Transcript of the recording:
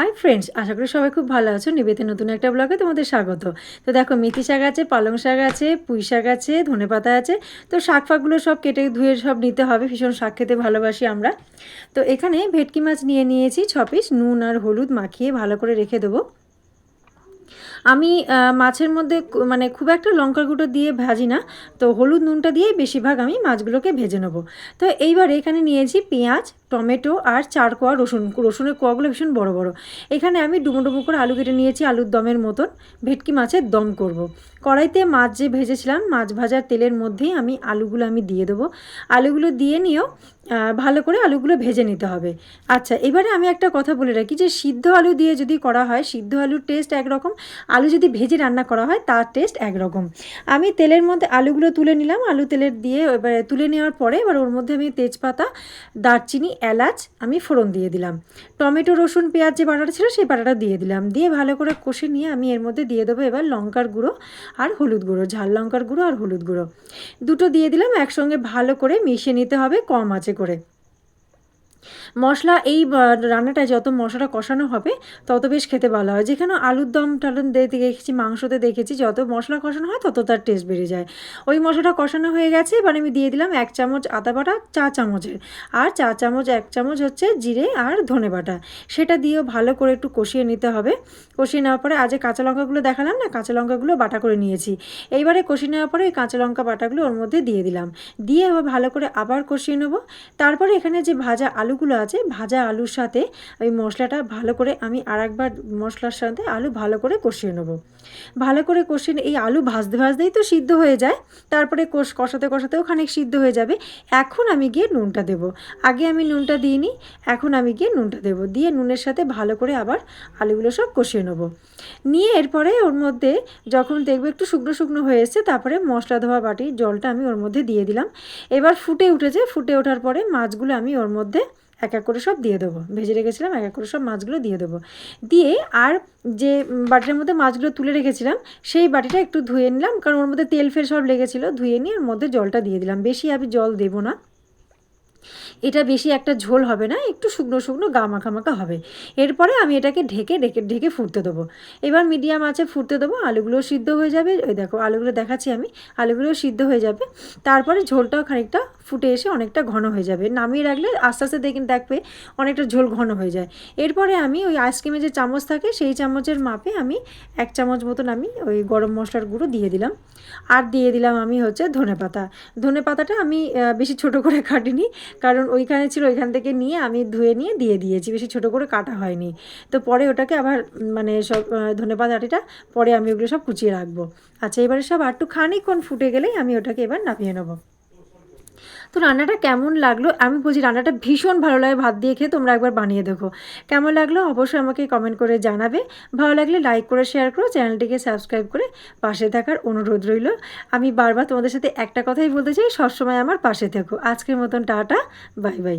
Hi friends আশা করি সবাই খুব ভালো আছো। নিবেতে নতুন একটা ব্লগে তোমাদের স্বাগত। তো দেখো, মেথি শাক আছে, পালং শাক আছে, পুঁই শাক আছে, ধনে পাতা আছে। তো শাক ফাকগুলো সব কেটে ধুয়ে সব নিতে হবে, ভীষণ শাক খেতে ভালোবাসি আমরা। তো এখানে ভেটকি মাছ নিয়ে নিয়েছি ছ পিস, নুন আর হলুদ মাখিয়ে ভালো করে রেখে দেবো। আমি মাছের মধ্যে মানে খুব একটা লঙ্কার গুঁড়ো দিয়ে ভাজি না। তো হলুদ নুনটা দিয়েই বেশিরভাগ আমি মাছগুলোকে ভেজে নেব। তো এইবার এখানে নিয়েছি পেঁয়াজ টমেটো আর চার কোয়া রসুন। রসুনের কোয়াগুলো ভীষণ বড় বড়। এখানে আমি ডুমো ডুমো করে আলু কেটে নিয়েছি, আলুর দমের মতন। ভেটকি মাছের দম করব। কড়াইতে মাছ যে ভেজেছিলাম, মাছ ভাজার তেলের মধ্যেই আমি আলুগুলো আমি দিয়ে দেবো। আলুগুলো দিয়ে নিয়েও ভালো করে আলুগুলো ভেজে নিতে হবে। আচ্ছা এবারে আমি একটা কথা বলে রাখি যে, সিদ্ধ আলু দিয়ে যদি করা হয়, সিদ্ধ আলুর টেস্ট একরকম। আলু যদি ভেজে রান্না করা হয়, তার টেস্ট একরকম। আমি তেলের মধ্যে আলুগুলো তুলে নিলাম। আলু তেলের দিয়ে এবারে তুলে নেওয়ার পরে, এবার ওর মধ্যে আমি তেজপাতা, দারচিনি এলাচ আমি ফোড়ন দিয়ে দিলাম। টমেটো, রসুন, পেঁয়াজ যে বাটাটা ছিল সেই বাটাটা দিয়ে দিলাম। দিয়ে ভালো করে কষে নিয়ে আমি এর মধ্যে দিয়ে দেবো এবার লঙ্কার গুঁড়ো আর হলুদ গুঁড়ো, ঝাল লঙ্কার গুঁড়ো আর হলুদ গুঁড়ো। দুটো দিয়ে দিলাম, একসঙ্গে ভালো করে মিশিয়ে নিতে হবে, কম আঁচে করে। মশলা, এই রান্নাটায় যত মশলাটা কষানো হবে, তত বেশ খেতে ভালো হয়। যেখানে আলুর দম টালুন দেখে দেখেছি, মাংসতে দেখেছি, যত মশলা কষানো হয়, তত তার টেস্ট বেড়ে যায়। ওই মশলাটা কষানো হয়ে গেছে, এবার আমি দিয়ে দিলাম এক চামচ আদা বাটা, চা চামচের। আর চা চামচ, এক চামচ হচ্ছে জিরে আর ধনে বাটা। সেটা দিয়েও ভালো করে একটু কষিয়ে নিতে হবে। কষিয়ে নেওয়ার পরে, আজ কাঁচা লঙ্কাগুলো দেখালাম না, কাঁচা লঙ্কাগুলো বাটা করে নিয়েছি। এইবারে কষিয়ে নেওয়ার পরে, ওই কাঁচা লঙ্কা বাটাগুলো ওর মধ্যে দিয়ে দিলাম। দিয়ে এবার ভালো করে আবার কষিয়ে নেব। তারপরে এখানে যে ভাজা আলুগুলো আছে, ভাজা আলুর সাথে ওই মশলাটা ভালো করে আমি আর একবার মশলার সাথে আলু ভালো করে কষিয়ে নেব। ভালো করে কষিয়ে এই আলু ভাজতে ভাজতেই তো সিদ্ধ হয়ে যায়, তারপরে কষ কষাতে কষাতেও খানিক সিদ্ধ হয়ে যাবে। এখন আমি গিয়ে নুনটা দেবো। আগে আমি নুনটা দিইনি, এখন আমি গিয়ে নুনটা দেবো। দিয়ে নুনের সাথে ভালো করে আবার আলুগুলো সব কষিয়ে নেব। নিয়ে এরপরে ওর মধ্যে যখন দেখবে একটু শুকনো শুকনো হয়ে এসছে, তারপরে মশলা ধোয়া বাটির জলটা আমি ওর মধ্যে দিয়ে দিলাম। এবার ফুটে উঠেছে, ফুটে ওঠার পরে মাছগুলো আমি ওর মধ্যে এক এক করে সব দিয়ে দেবো। ভেজে রেখেছিলাম, এক এক করে সব মাছগুলো দিয়ে দেবো। দিয়ে আর যে বাটির মধ্যে মাছগুলো তুলে রেখেছিলাম, সেই বাটিটা একটু ধুয়ে নিলাম, কারণ ওর মধ্যে তেল ফেল সব লেগেছিলো, ধুয়ে নিয়ে ওর মধ্যে জলটা দিয়ে দিলাম। বেশি আমি জল দেবো না। এটা বেশি একটা ঝোল হবে না, একটু শুকনো শুকনো গা মাখা হবে। এরপরে আমি এটাকে ঢেকে ঢেকে ঢেকে ফুটতে দেবো। এবার মিডিয়াম আছে ফুটতে দেবো, আলুগুলো সিদ্ধ হয়ে যাবে। ওই দেখো, আলুগুলো দেখাচ্ছি আমি। আলুগুলো সিদ্ধ হয়ে যাবে। তারপরে ঝোলটাও খানিকটা ফুটে এসে অনেকটা ঘন হয়ে যাবে। নামিয়ে রাখলে আস্তে আস্তে দেখে দেখবে অনেকটা ঝোল ঘন হয়ে যায়। এরপরে আমি ওই আইসক্রিমে যে চামচ থাকে, সেই চামচের মাপে আমি এক চামচ মতন আমি ওই গরম মশলার গুঁড়ো দিয়ে দিলাম। আর দিয়ে দিলাম আমি হচ্ছে ধনে পাতা ধনে পাতাটা আমি বেশি ছোট করে কাটিনি, কারণ ওইখানে ছিল, ওইখান থেকে নিয়ে আমি ধুয়ে নিয়ে দিয়ে দিয়েছি। বেশি ছোট করে কাটা হয়নি। তো পরে ওটাকে আবার মানে সব ধনেপাত আটিটা পরে আমি ওগুলো সব কুচিয়ে রাখব। আচ্ছা এবারে সব আর একটু খানিকক্ষণ ফুটে গেলেই আমি ওটাকে এবার নামিয়ে নেব। তো রান্নাটা কেমন লাগল? আমি বুঝি রান্নাটা ভীষণ ভালো লাগে। ভাত দিয়ে খেয়ে তোমরা একবার বানিয়ে দেখো। কেমন লাগল? অবশ্যই আমাকে কমেন্ট করে জানাবে। ভালো লাগলে লাইক করে শেয়ার করো। চ্যানেলটিকে সাবস্ক্রাইব করে পাশে থাকার অনুরোধ রইল। আমি বারবার তোমাদের সাথে একটা কথাই বলতে চাই, সবসময় আমার পাশে থেকো। আজকের মতন টাটা বাই বাই